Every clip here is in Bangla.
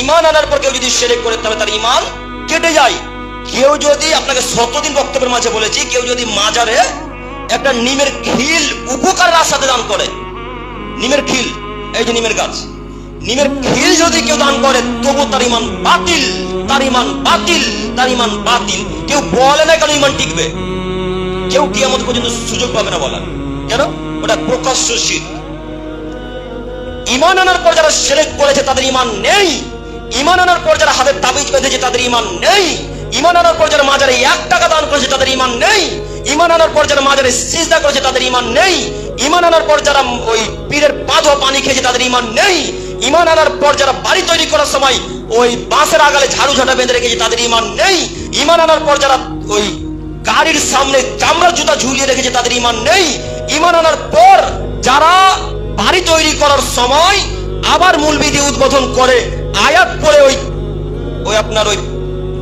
ইমান আনার পর কেউ যদি সেরেক করে তাহলে তার ইমান কেটে যায়। কেউ যদি আপনাকে শতদিন বক্তব্যের মাঝে বলেছি, কেউ যদি মাজারে একটা নিমের খিল উপকারের আশাতে দান করে। নিমের খিল, এই যে নিমের গাছ। নিমের খিল যদি কেউ দান করে, তবু তার ইমান বাতিল, তার ইমান বাতিল, তার ইমান বাতিল। কেউ বলে না কেন ইমান টিকবে। কেউ কিয়ামত পর্যন্ত সুযোগ পাবে না বলার। কেন? ওটা প্রকাশ্য শীত ইমান আনার পর যারা সেরেক করেছে, তাদের ইমান নেই। ইমান আনার পর যারা হাতের তাবিজ বেঁধেছে, তাদের ইমান নেই। ইমান আনার পর যারা মাজারে এক টাকা দান করেছে, তাদের ইমান নেই। ইমান আনার পর যারা মাজারে সিজদা করেছে, তাদের ইমান নেই। ইমান আনার পর যারা ওই পীরের পাঁচ পানি খেয়েছে, তাদের ইমান নেই। ইমান আনার পর যারা বাড়ি তৈরি করার সময় ওই বাঁশের আগালে ঝাড়ু ঝাঁটা বেঁধে রেখেছে, তাদের ইমান নেই। ইমান আনার পর যারা ওই গাড়ির সামনে চামড়ার জুতা ঝুলিয়ে রেখেছে, তাদের ইমান নেই। ইমান আনার পর যারা বাড়ি তৈরি করার সময় আবার মূল বিধি উদ্বোধন করে আয়াত পড়ে ওই ওই আপনার ওই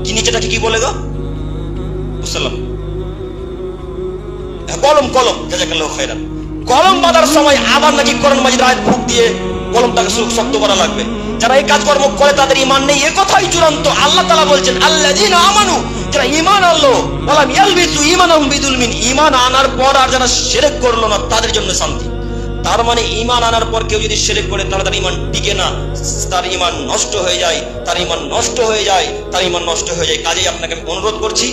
কি নিচেটাকে কি বলে গো? বুঝলাম। হ্যাঁ, কলম কলম কলম বাঁধার সময় আবার নাকি কোরআন মাজিদ আয়াত ফুক দিয়ে কলমটাকে শক্ত- করা লাগবে। যারা এই কাজকর্ম করে তাদের ইমান নেই এ কথাই চূড়ান্ত। আল্লাহ তাআলা বলছেন আল্লাযীনা আমানু যারা ঈমান আনলো ওয়ালাম ইয়ালবিসু ঈমানাহুম বিদুলমিন ইমান আনার পর আর যারা সেরেক করল না তাদের জন্য শান্তি। তার মানে ইমান আনার পর কেউ যদি শিরক করে, তাহলে তার ইমান টিকে না। তার ইমান নষ্ট হয়ে যায়, তার ইমান নষ্ট হয়ে যায়, তার ইমান নষ্ট হয়ে যায়। কাজেই আপনাকে আমি অনুরোধ করছি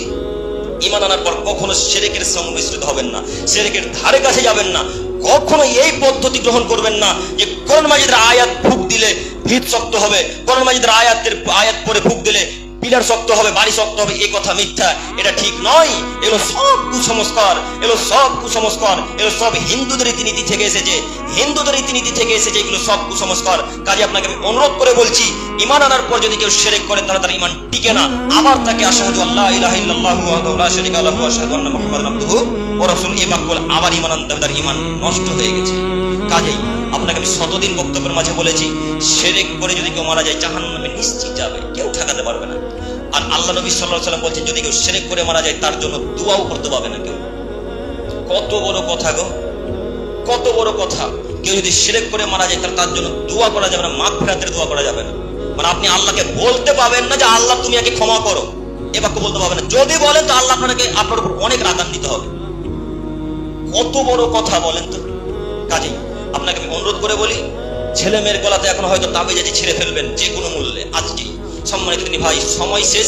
ইমান আনার পর কখনো সেরেকের সংমিশ্রিত হবেন না। সেরেকের ধারে কাছে যাবেন না। কখনো এই পদ্ধতি গ্রহণ করবেন না যে কোরআন মাজিদের আয়াত ফুক দিলে ভিত শক্ত হবে। কোরআন মাজিদের আয়াতের, আয়াত পরে ফুক দিলে পিলার শক্ত হবে, বাড়ি শক্ত হবে এই কথা মিথ্যা। এটা ঠিক নয়। এগুলো সব কুসংস্কার, এগুলো সব কুসংস্কার, এগুলো সব হিন্দুদের রীতিনীতি থেকে এসেছে। হিন্দুদের রীতিনীতি থেকে এসেছে, এগুলো সব কুসংস্কার। কাজে আপনাকে আমি অনুরোধ করে বলছি ইমান আনার পর যদি কেউ সেরেক করে, তাহলে তার ইমান টিকে না। আবার তাকে আশহাদু আল্লাহ ইলাহা ইল্লাল্লাহু শারীকা লাহু ওয়া আশহাদু আন্না মুহাম্মাদান আবদুহু। ওয়া রাসূলুহু এই বাক্য আবার ইমান আনতে তার ইমান নষ্ট হয়ে গেছে। কাজেই আপনাকে আমি শতদিন বক্তব্যের মাঝে বলেছি, সেরেক করে যদি কেউ মারা যায়, জাহান্নামে নিশ্চিত যাবে, কেউ ঠেকাতে পারবে না। আর আল্লাহ নবী আলাইহি সাল্লাম বলছেন, যদি কেউ সেরেক করে মারা যায়, তার জন্য দুয়াও করতে পারবে না কেউ। কত বড় কথা গো, কত বড় কথা। কেউ যদি শিরেক করে মারা যায় তাহলে তার জন্য দোয়া করা যাবে না মাঘ ফেরাতের দোয়া করা যাবে না। মানে আপনি আল্লাহকে বলতে পাবেন না যে, আল্লাহ, তুমি একে ক্ষমা করো। এ বাক্য বলতে পারবেন না। যদি বলেন, তো আল্লাহ আপনাকে আপনার উপর অনেক রাগান দিতে হবে। কত বড় কথা বলেন তো। কাজেই আপনাকে আমি অনুরোধ করে বলি ছেলে মেয়ের গলাতে এখন হয়তো তাবিজ আছে, ছেড়ে ফেলবেন যে কোনো মূল্যে। আজকেই সম্মানিত ভাই, সময় শেষ।